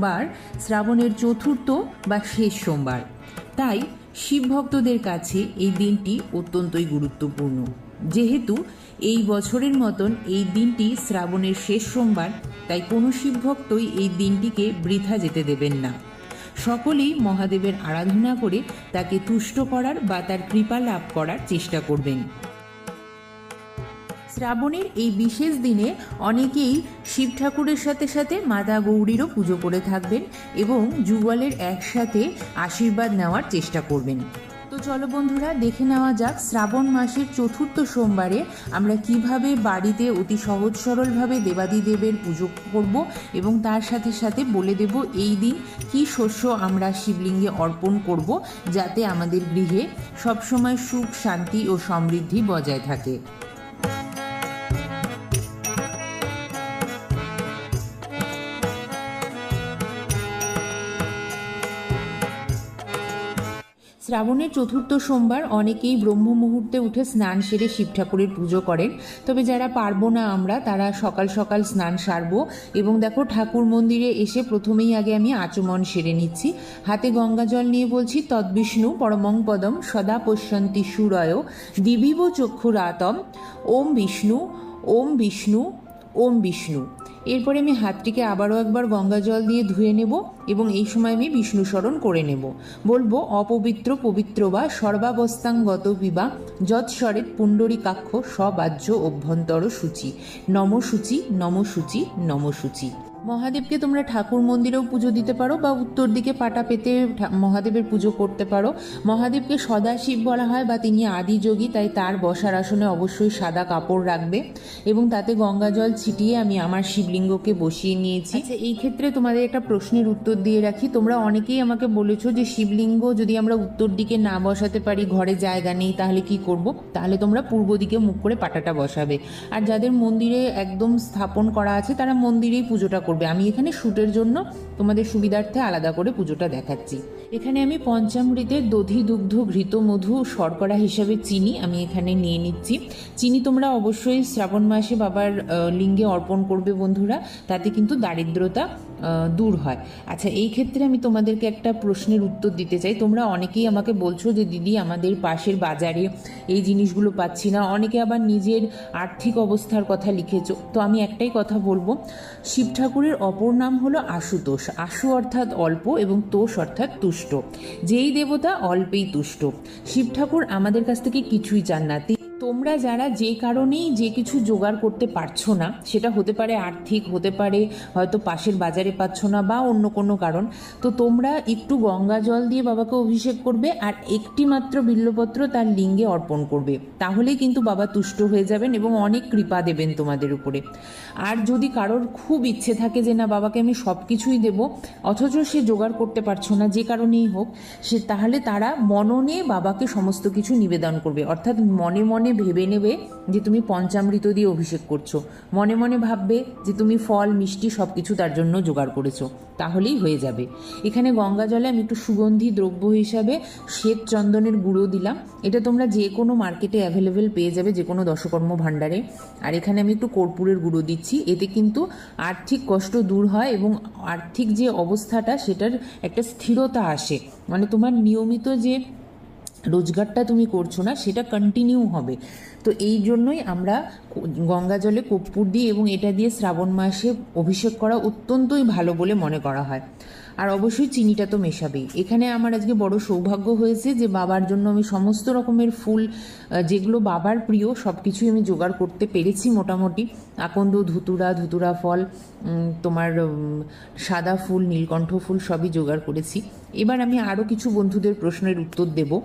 সোমবার, শ্রাবণের চতুর্থ বা শেষ সোমবার। তাই শিব ভক্তদের কাছে এই দিনটি অত্যন্তই গুরুত্বপূর্ণ। যেহেতু এই বছরের মতন এই দিনটি শ্রাবণের শেষ সোমবার, তাই কোনো শিব ভক্তই এই দিনটিকে বৃথা যেতে দেবেন না। সকলেই মহাদেবের আরাধনা করে তাকে তুষ্ট করার বা তার কৃপা লাভ করার চেষ্টা করবেন। শ্রাবণের এই বিশেষ দিনে অনেকেই শিব ঠাকুরের সাথে সাথে মাতা গৌরীরও পুজো করে থাকবেন এবং যুগলের একসাথে আশীর্বাদ নেওয়ার চেষ্টা করবেন। তো চলো বন্ধুরা, দেখে নেওয়া যাক শ্রাবণ মাসের চতুর্থ সোমবারে আমরা কীভাবে বাড়িতে অতি সহজ সরলভাবে দেবাদিদেবের পুজো করব এবং তার সাথে সাথে বলে দেব এই দিন কি শস্য আমরা শিবলিঙ্গে অর্পণ করব যাতে আমাদের গৃহে সবসময় সুখ, শান্তি ও সমৃদ্ধি বজায় থাকে। শ্রাবণের চতুর্থ সোমবার অনেকেই ব্রহ্ম মুহূর্তে উঠে স্নান সেরে শিব ঠাকুরের পুজো করেন। তবে যারা পারব না আমরা, তারা সকাল সকাল স্নান সারবো এবং দেখো ঠাকুর মন্দিরে এসে প্রথমেই আগে আমি আচমন সেরে নিচ্ছি। হাতে গঙ্গা জল নিয়ে বলছি তদ্বিষ্ণু পরমং পদম, সদা পশ্যন্তি সুরয়, দিবিব চক্ষুরাতম, ওম বিষ্ণু ওম বিষ্ণু ওম বিষ্ণু। এরপরে আমি হাতটিকে আবারও একবার গঙ্গা জল দিয়ে ধুয়ে নেব এবং এই সময় আমি বিষ্ণু স্মরণ করে নেব। বলব, অপবিত্র, পবিত্র বা সর্বাবস্থাঙ্গত বিবা পুণ্ডরী কাক্ষ সবাহ্য অভ্যন্তর সূচি নমসূচি নমসূচি নমসূচি। মহাদেবকে তোমরা ঠাকুর মন্দিরেও পুজো দিতে পারো বা উত্তর দিকে পাটা পেতে মহাদেবের পুজো করতে পারো। মহাদেবকে সদাশিব বলা হয় বা তিনি আদিযোগী তাই তার বসার আসনে অবশ্যই সাদা কাপড় রাখবে এবং তাতে গঙ্গা জল ছিটিয়ে আমি আমার শিবলিঙ্গকে বসিয়ে নিয়েছি। আচ্ছা এই ক্ষেত্রে তোমাদের একটা প্রশ্নের উত্তর দিয়ে রাখি। তোমরা অনেকেই আমাকে বলেছ যে শিবলিঙ্গ যদি আমরা উত্তর দিকে না বসাতে পারি, ঘরে জায়গা নেই, তাহলে কি করব? তাহলে তোমরা পূর্ব দিকে মুখ করে পাটাটা বসাবে। আর যাদের মন্দিরে একদম স্থাপন করা আছে, তারা মন্দিরেই পুজোটা করবে। আমি এখানে শ্যুটের জন্য তোমাদের সুবিধার্থে আলাদা করে পুজোটা দেখাচ্ছি। এখানে আমি পঞ্চামৃতের দধি, দুগ্ধ, ঘৃত, মধু, শর্করা হিসাবে চিনি আমি এখানে নিয়ে নিচ্ছি। চিনি তোমরা অবশ্যই শ্রাবণ মাসে বাবার লিঙ্গে অর্পণ করবে বন্ধুরা, তাতে কিন্তু দারিদ্রতা দূর হয়। আচ্ছা এই ক্ষেত্রে আমি তোমাদেরকে একটা প্রশ্নের উত্তর দিতে চাই। তোমরা অনেকেই আমাকে বলছো যে, দিদি, আমাদের পাশের বাজারে এই জিনিসগুলো পাচ্ছি না। অনেকে আবার নিজের আর্থিক অবস্থার কথা লিখেছো। তো আমি একটাই কথা বলব, শিব ঠাকুরের অপর নাম হলো আশুতোষ। আশু অর্থাৎ অল্প এবং তোষ অর্থাৎ তুষ্ট। যেই দেবতা অল্পেই তুষ্ট। শিব ঠাকুর আমাদের কাছ থেকে কিছুই চান না। তোমরা যারা যে কারণেই যে কিছু জোগাড় করতে পারছ না, সেটা হতে পারে আর্থিক, হতে পারে হয়তো পাশের বাজারে পাচ্ছ না বা অন্য কোনো কারণ, তো তোমরা একটু গঙ্গা জল দিয়ে বাবাকে অভিষেক করবে আর একটি মাত্র বিল্লপত্র তার লিঙ্গে অর্পণ করবে। তাহলেই কিন্তু বাবা তুষ্ট হয়ে যাবেন এবং অনেক কৃপা দেবেন তোমাদের উপরে। আর যদি কারোর খুব ইচ্ছে থাকে যে, না, বাবাকে আমি সব কিছুই দেব, অথচ সে জোগাড় করতে পারছ না, যে কারণেই হোক, সে তাহলে তারা মননে বাবাকে সমস্ত কিছু নিবেদন করবে। অর্থাৎ মনে মনে ভেবে নেবে যে তুমি পঞ্চামৃত দিয়ে অভিষেক করছ। মনে মনে ভাববে যে তুমি ফল, মিষ্টি সব কিছু তার জন্য জোগাড় করেছ। তাহলেই হয়ে যাবে। এখানে গঙ্গা জলে আমি একটু সুগন্ধি দ্রব্য হিসাবে শ্বেত চন্দনের গুঁড়ো দিলাম। এটা তোমরা যে কোনো মার্কেটে অ্যাভেলেবেল পেয়ে যাবে, যে কোনো দশকর্ম ভাণ্ডারে। আর এখানে আমি একটু কর্পূরের গুঁড়ো দিচ্ছি। এতে কিন্তু আর্থিক কষ্ট দূর হয় এবং আর্থিক যে অবস্থাটা, সেটার একটা স্থিরতা আসে। মানে তোমার নিয়মিত যে রোজগারটা তুমি করছ না, সেটা কন্টিনিউ হবে। তো এই জন্যই আমরা গঙ্গা জলে কর্পূর দিই এবং এটা দিয়ে শ্রাবণ মাসে অভিষেক করা অত্যন্তই ভালো বলে মনে করা হয়। আর অবশ্যই চিনিটা তো মেশাবেই। এখানে আমার আজকে বড় সৌভাগ্য হয়েছে যে বাবার জন্য আমি সমস্ত রকমের ফুল যেগুলো বাবার প্রিয় সব কিছুই আমি জোগাড় করতে পেরেছি মোটামুটি। আকন্দ, ধুতুরা ধুতুরা ফল তোমার সাদা ফুল, নীলকণ্ঠ ফুল সবই জোগাড় করেছি। এবার আমি আরও কিছু বন্ধুদের প্রশ্নের উত্তর দেবো।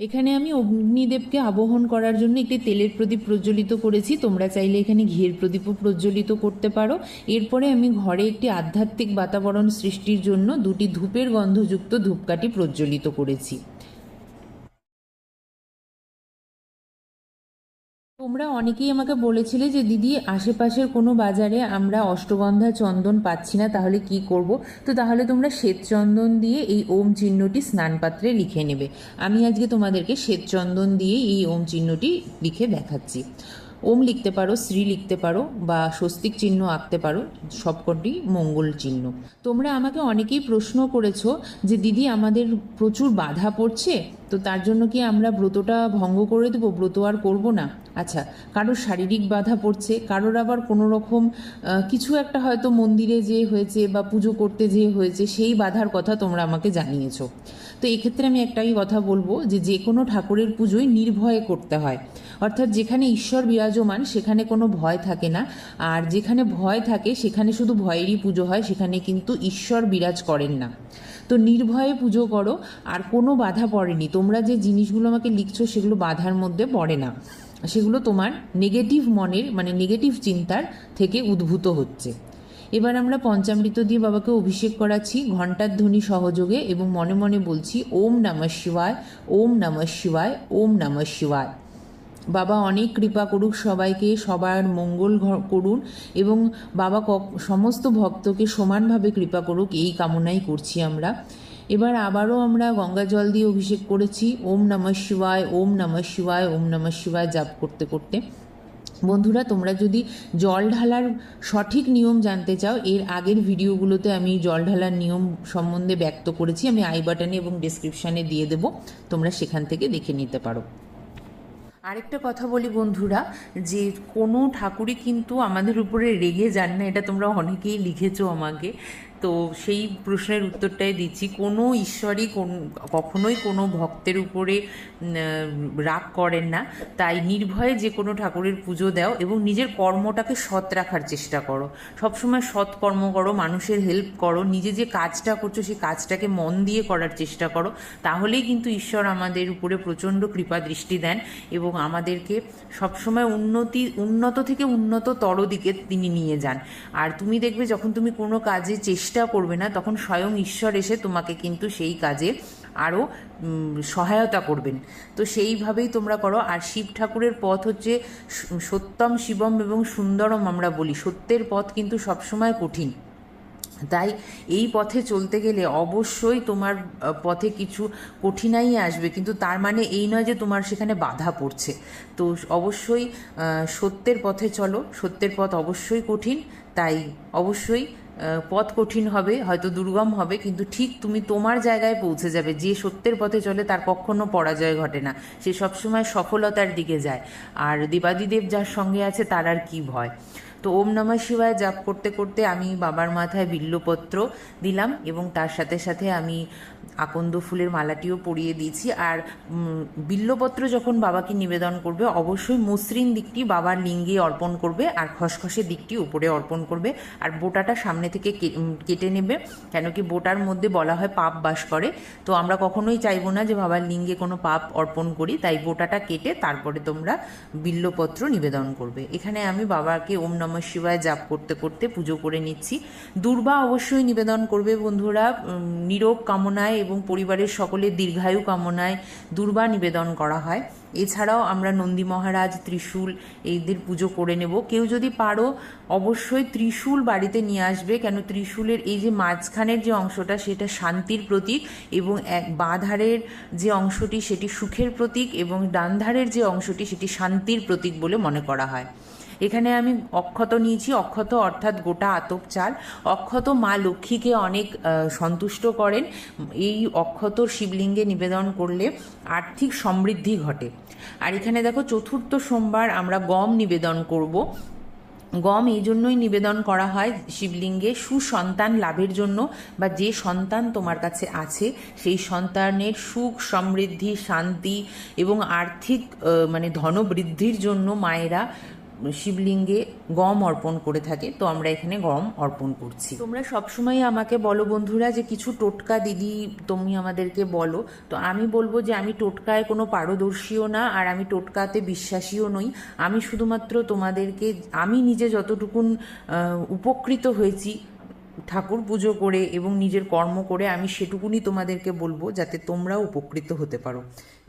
এখানে আমি অগ্নিদেবকে আবহন করার জন্য একটি তেলের প্রদীপ প্রজ্বলিত করেছি। তোমরা চাইলে এখানে ঘিয়ের প্রদীপও প্রজ্বলিত করতে পারো। এরপরে আমি ঘরে একটি আধ্যাত্মিক বাতাবরণ সৃষ্টির জন্য দুটি ধূপের গন্ধযুক্ত ধূপকাঠি প্রজ্বলিত করেছি। তোমরা অনেকেই আমাকে বলেছিলে যে, দিদি, আশেপাশের কোনো বাজারে আমরা অষ্টগন্ধা চন্দন পাচ্ছি না, তাহলে কি করব? তো তাহলে তোমরা শ্বেতচন্দন দিয়ে এই ওম চিহ্নটি স্নানপাত্রে লিখে নেবে। আমি আজকে তোমাদেরকে শ্বেতচন্দন দিয়ে এই ওম চিহ্নটি লিখে দেখাচ্ছি। ওম লিখতে পারো, শ্রী লিখতে পারো, বা স্বস্তিক চিহ্ন আঁকতে পারো, সবকটি মঙ্গল চিহ্ন। তোমরা আমাকে অনেকেই প্রশ্ন করেছ যে, দিদি, আমাদের প্রচুর বাধা পড়ছে, তো তার জন্য কি আমরা ব্রতটা ভঙ্গ করে দেবো? ব্রত আর করব না? আচ্ছা কারোর শারীরিক বাধা পড়ছে, কারোর আবার কোনো রকম কিছু একটা হয়তো মন্দিরে যে হয়েছে বা পুজো করতে যে হয়েছে, সেই বাধার কথা তোমরা আমাকে জানিয়েছো। তো এক্ষেত্রে আমি একটাই কথা বলব যে যে কোনো ঠাকুরের পুজোই নির্ভয়ে করতে হয়। অর্থাৎ যেখানে ঈশ্বর বিরাজমান, সেখানে কোনো ভয় থাকে না। আর যেখানে ভয় থাকে, সেখানে শুধু ভয়েরই পুজো হয়, সেখানে কিন্তু ঈশ্বর বিরাজ করেন না। তো নির্ভয়ে পুজো করো, আর কোনো বাধা পড়েনি। তোমরা যে জিনিসগুলো আমাকে লিখছো, সেগুলো বাধার মধ্যে পড়ে না। সেগুলো তোমার নেগেটিভ মনের মানে নেগেটিভ চিন্তার থেকে উদ্ভূত হচ্ছে। এবার আমরা পঞ্চামৃত দিয়ে বাবাকে অভিষেক করাচ্ছি, ঘণ্টার ধ্বনি সহযোগে এবং মনে মনে বলছি, ওম নমঃ শিবায়, ওম নমঃ শিবায়, ওম নমঃ শিবায়। বাবা অনেক কৃপা করুক সবাইকে, সবার মঙ্গল করুন এবং বাবা সমস্ত ভক্তকে সমানভাবে কৃপা করুক, এই কামনাই করছি আমরা। এবার আবারও আমরা গঙ্গা জল দিয়ে অভিষেক করেছি, ওম নমঃ শিবায়, ওম নমঃ শিবায়, ওম নমঃ শিবায় জাপ করতে করতে। বন্ধুরা, তোমরা যদি জল ঢালার সঠিক নিয়ম জানতে চাও, এর আগের ভিডিওগুলোতে আমি জল ঢালার নিয়ম সম্বন্ধে ব্যক্ত করেছি, আমি আই বাটনে এবং ডিসক্রিপশানে দিয়ে দেবো, তোমরা সেখান থেকে দেখে নিতে পারো। আরেকটা কথা বলি বন্ধুরা, যে কোনো ঠাকুরই কিন্তু আমাদের উপরে রেগে যান না, এটা তোমরা অনেকেই লিখেছো আমাকে। তো সেই প্রশ্নের উত্তরটাই দিচ্ছি। কোনো ঈশ্বরই কোন, কখনোই কোনো ভক্তের উপরে রাগ করেন না। তাই নির্ভয়ে যে কোনো ঠাকুরের পুজো দাও এবং নিজের কর্মটাকে সৎ রাখার চেষ্টা করো। সবসময় সৎ কর্ম করো, মানুষের হেল্প করো, নিজে যে কাজটা করছ সেই কাজটাকে মন দিয়ে করার চেষ্টা করো। তাহলেই কিন্তু ঈশ্বর আমাদের উপরে প্রচণ্ড কৃপা দৃষ্টি দেন এবং আমাদেরকে সবসময় উন্নতি, উন্নত থেকে উন্নততর দিকে তিনি নিয়ে যান। আর তুমি দেখবে যখন তুমি কোনো কাজে চেষ্টা করবে না, তখন স্বয়ং ঈশ্বর এসে তোমাকে কিন্তু সেই কাজে আরও সহায়তা করবেন। তো সেইভাবেই তোমরা করো। আর শিব ঠাকুরের পথ হচ্ছে সত্যম শিবম এবং সুন্দরম আমরা বলি। সত্যের পথ কিন্তু সবসময় কঠিন। তাই এই পথে চলতে গেলে অবশ্যই তোমার পথে কিছু কঠিনাই আসবে। কিন্তু তার মানে এই নয় যে তোমার সেখানে বাধা পড়ছে। তো অবশ্যই সত্যের পথে চলো। সত্যের পথ অবশ্যই কঠিন। তাই অবশ্যই পথ কঠিন হবে, হয়তো দুর্গম হবে, কিন্তু ঠিক তুমি তোমার জায়গায় পৌঁছে যাবে। যে সত্যের পথে চলে তার কখনো পরাজয় ঘটে না। সে সবসময় সফলতার দিকে যায়। আর দেবাদিদেব যার সঙ্গে আছে তার আর কি ভয়? তো ওম নমঃ শিবায় জাপ করতে করতে আমি বাবার মাথায় বিল্লপত্র দিলাম এবং তার সাথে সাথে আমি আকন্দ ফুলের মালাটিও পরিয়ে দিয়েছি। আর বিল্লপত্র যখন বাবাকে নিবেদন করবে, অবশ্যই মসৃণ দিকটি বাবার লিঙ্গে অর্পণ করবে আর খসখসে দিকটি উপরে অর্পণ করবে। আর বোটাটা সামনে থেকে কেটে নেবে, কেন কি বোটার মধ্যে বলা হয় পাপ বাস করে। তো আমরা কখনোই চাইব না যে বাবার লিঙ্গে কোনো পাপ অর্পণ করি, তাই বোটাটা কেটে তারপরে তোমরা বিল্লপত্র নিবেদন করবে। এখানে আমি বাবাকে ওম নমঃ শিবায় জাপ করতে করতে পুজো করে নিচ্ছি। দুর্বা অবশ্যই নিবেদন করবে বন্ধুরা নিরোগ কামনায় এবং পরিবারের সকলের দীর্ঘায়ু কামনায় দুর্বা নিবেদন করা হয়। এছাড়াও আমরা নন্দী মহারাজ ত্রিশূল এইদের পুজো করে নেব। কেউ যদি পারো অবশ্যই ত্রিশূল বাড়িতে নিয়ে আসবে, কেন ত্রিশূলের এই যে মাঝখানের যে অংশটা সেটা শান্তির প্রতীক এবং এক বাঁধারের যে অংশটি সেটি সুখের প্রতীক এবং ডানধারের যে অংশটি সেটি শান্তির প্রতীক বলে মনে করা হয়। এখানে আমি অক্ষত নিয়েছি, অক্ষত অর্থাৎ গোটা আতপ চাল। অক্ষত মা লক্ষ্মীকে অনেক সন্তুষ্ট করেন। এই অক্ষত শিবলিঙ্গে নিবেদন করলে আর্থিক সমৃদ্ধি ঘটে। আর এখানে দেখো, চতুর্থ সোমবার আমরা গম নিবেদন করব। গম এই জন্যই নিবেদন করা হয় শিবলিঙ্গে সুসন্তান লাভের জন্য, বা যে সন্তান তোমার কাছে আছে, সেই সন্তানের সুখ, সমৃদ্ধি, শান্তি এবং আর্থিক মানে ধনবৃদ্ধির জন্য মায়েরা শিবলিঙ্গে গম অর্পণ করে থাকে, তো আমরা এখানে গম অর্পণ করছি। তোমরা সবসময় আমাকে বলো বন্ধুরা যে কিছু টোটকা দিদি তুমি আমাদেরকে বলো। তো আমি বলব যে আমি টোটকায় কোনো পারদর্শীও না, আর আমি টোটকাতে বিশ্বাসীও নই। আমি শুধুমাত্র তোমাদেরকে, আমি নিজে যতটুকুন উপকৃত হয়েছি ঠাকুর পুজো করে এবং নিজের কর্ম করে, আমি সেটুকুনি তোমাদেরকে বলব যাতে তোমরাও উপকৃত হতে পারো।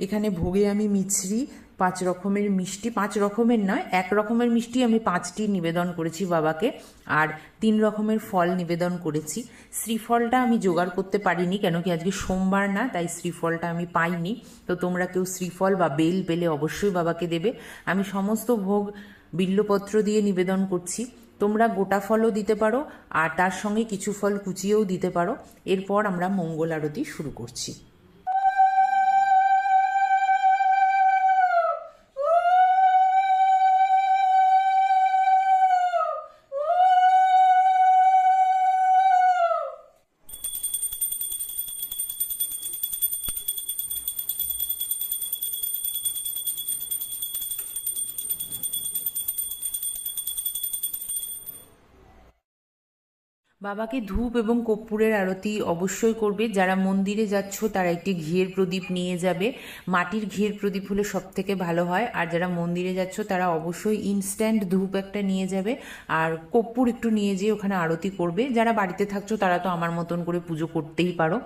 এখানে ভোগে আমি মিছরি পাঁচ রকমের মিষ্টি, পাঁচ রকমের নয়, এক রকমের মিষ্টি আমি পাঁচটি নিবেদন করেছি বাবাকে আর তিন রকমের ফল নিবেদন করেছি। শ্রীফলটা আমি জোগাড় করতে পারিনি কেন কি আজকে সোমবার না, তাই শ্রীফলটা আমি পাইনি। তো তোমরা কেউ শ্রীফল বা বেল পেলে অবশ্যই বাবাকে দেবে। আমি সমস্ত ভোগ বিল্লপত্র দিয়ে নিবেদন করছি। তোমরা গোটা ফলও দিতে পারো আর তার সঙ্গে কিছু ফল কুচিয়েও দিতে পারো। এরপর আমরা মঙ্গল আরতি শুরু করছি। বাবাকে ধূপ এবং কর্পূরের আরতি অবশ্যই করবে। যারা মন্দিরে যাচ্ছ, তারা একটি ঘিয়ের প্রদীপ নিয়ে যাবে। মাটির ঘিয়ের প্রদীপ হলে সব থেকে ভালো হয়। আর যারা মন্দিরে যাচ্ছ, তারা অবশ্যই ইনস্ট্যান্ট ধূপ একটা নিয়ে যাবে। আর কর্পূর একটু নিয়ে যেয়ে ওখানে আরতি করবে। যারা বাড়িতে থাকছো, তারা তো আমার মতন করে পুজো করতেই পারো।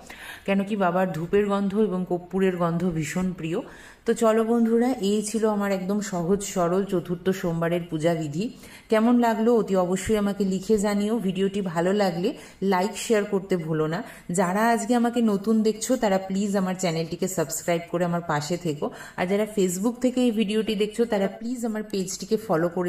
কেন কি বাবার ধূপের গন্ধ এবং কর্পূরের গন্ধ ভীষণ প্রিয়। তো চলো বন্ধুরা, এই ছিল আমার একদম সহজ সরল চতুর্থ সোমবারের পূজা বিধি। কেমন লাগল অতি অবশ্যই আমাকে লিখে জানিও। ভিডিওটি ভালো লাগলে লাইক শেয়ার করতে ভুলো না। যারা আজকে আমাকে নতুন দেখছ, তারা প্লিজ আমার চ্যানেলটিকে সাবস্ক্রাইব করে আমার পাশে থেকো। আর যারা ফেসবুক থেকে এই ভিডিওটি দেখছ, তারা প্লিজ আমার পেজটিকে ফলো করে